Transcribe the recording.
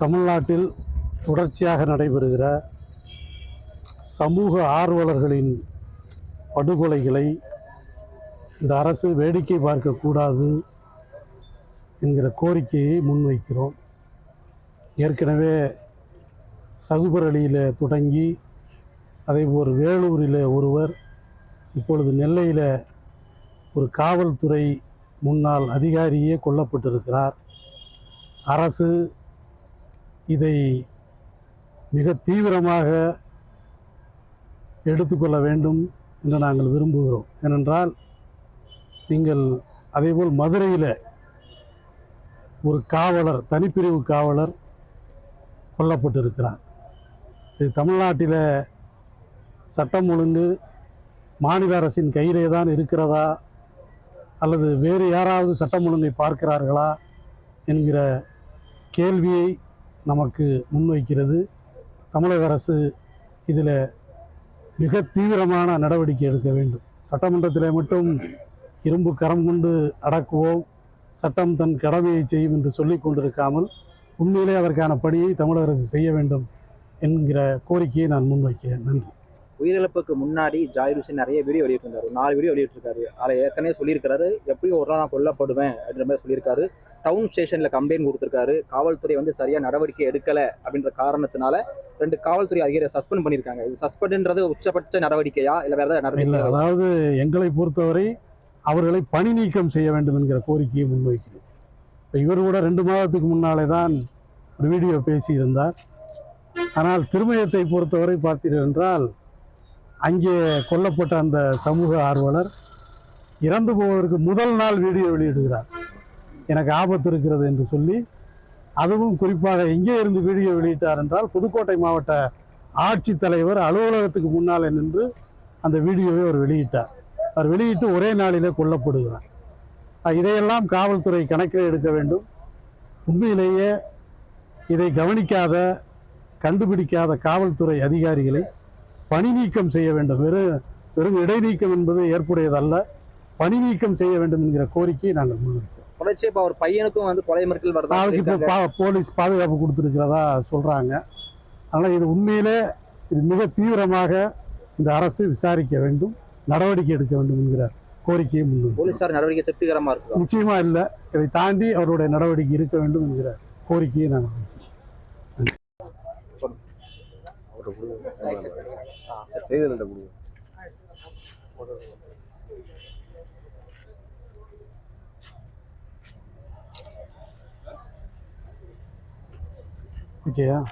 தமிழ்நாட்டில் தொடர்ச்சியாக நடைபெறுகிற சமூக ஆர்வலர்களின் படுகொலைகளை இந்த அரசு வேடிக்கை பார்க்கக்கூடாது என்கிற கோரிக்கையை முன்வைக்கிறோம். ஏற்கனவே சகுபரளியில் தொடங்கி அதேபோல் ஒரு வேலூரில் ஒருவர் இப்பொழுது நெல்லையில் ஒரு காவல்துறை முன்னாள் அதிகாரியே கொல்லப்பட்டிருக்கிறார். அரசு இதை மிக தீவிரமாக எடுத்துக்கொள்ள வேண்டும் என்று நாங்கள் விரும்புகிறோம். ஏனென்றால் நீங்கள் அதேபோல் மதுரையில் ஒரு காவலர் தனிப்பிரிவு காவலர் கொல்லப்பட்டிருக்கிறார். இது தமிழ்நாட்டில் சட்டம் ஒழுங்கு மாநில அரசின் கையிலே தான் இருக்கிறதா? அல்லது வேறு யாராவது சட்டம் ஒழுங்கை பார்க்கிறார்களா? என்கிற கேள்வியை நமக்கு முன்வைக்கிறது. தமிழக அரசு இதில் மிக தீவிரமான நடவடிக்கை எடுக்க வேண்டும். சட்டமன்றத்தில் மட்டும் இரும்பு கரம் கொண்டு அடக்குவோம். சட்டம் தன் கடமையை செய்யும் என்று சொல்லிக் கொண்டிருக்காமல் உண்மையிலே அதற்கான பணியை தமிழக அரசு செய்ய வேண்டும் என்கிற கோரிக்கையை நான் முன்வைக்கிறேன். நன்றி. உயிரிழப்புக்கு முன்னாடி ஜாயிர் ஹுசேன் நிறைய வீடியோ வெளியிட்டிருந்தாரு. நாலு வீடியோ வெளியிட்டிருக்காரு. அதில் ஏற்கனவே சொல்லியிருக்காரு எப்படியும் ஒரு நாள் நான் கொல்லப்படுவேன் அப்படின்ற மாதிரி சொல்லியிருக்காரு. டவுன் ஸ்டேஷனில் கம்ப்ளைண்ட் கொடுத்துருக்காரு. காவல்துறை வந்து சரியாக நடவடிக்கை எடுக்கலை அப்படின்ற காரணத்தினால ரெண்டு காவல்துறை அதிகாரியை சஸ்பெண்ட் பண்ணியிருக்காங்க. இது சஸ்பெண்ட்ன்றது உச்சபட்ச நடவடிக்கையா இல்லை வேறு ஏதாவது இல்லை நடவடிக்கை அதாவது எங்களை பொறுத்தவரை அவர்களை பணி நீக்கம் செய்ய வேண்டும் என்கிற கோரிக்கையை முன்வைக்கிறேன். இப்போ இவர் கூட ரெண்டு மாதத்துக்கு முன்னாலே தான் ஒரு வீடியோ பேசியிருந்தார். ஆனால் திருமயத்தை பொறுத்தவரை பார்த்தீர்கள் என்றால் அங்கே கொல்லப்பட்ட அந்த சமூக ஆர்வலர் இறந்து போவதற்கு முதல் நாள் வீடியோ வெளியிடுகிறார். எனக்கு ஆபத்து இருக்கிறது என்று சொல்லி அதுவும் குறிப்பாக எங்கே இருந்து வீடியோ வெளியிட்டார் என்றால் புதுக்கோட்டை மாவட்ட ஆட்சித்தலைவர் அலுவலகத்துக்கு முன்னாலே நின்று அந்த வீடியோவை அவர் வெளியிட்டார். அவர் வெளியிட்டு ஒரே நாளிலே கொல்லப்படுகிறார். இதையெல்லாம் காவல்துறை கணக்கில் எடுக்க வேண்டும். உண்மையிலேயே இதை கவனிக்காத கண்டுபிடிக்காத காவல்துறை அதிகாரிகளை பணி நீக்கம் செய்ய வேண்டும். வெறும் வெறும் இடைநீக்கம் என்பது ஏற்புடையதல்ல. பணி நீக்கம் செய்ய வேண்டும் என்கிற கோரிக்கையை நாங்கள் முன்வைக்கிறோம். தொடர்ச்சி இப்போ அவர் பையனுக்கும் வந்து கொலை மிரட்டல் வருதா போலீஸ் பாதுகாப்பு கொடுத்துருக்கிறதா சொல்கிறாங்க அதனால் இது உண்மையிலே இது மிக தீவிரமாக இந்த அரசு விசாரிக்க வேண்டும் நடவடிக்கை எடுக்க வேண்டும் என்கிற கோரிக்கையை முன்வைக்கிறோம் போலீசார் நடவடிக்கை திருப்திகரமா இருக்குதா? நிச்சயமா இல்லை. இதை தாண்டி அவருடைய நடவடிக்கை இருக்க வேண்டும் என்கிற கோரிக்கையை நாங்கள் வைக்கிறோம் 여기야.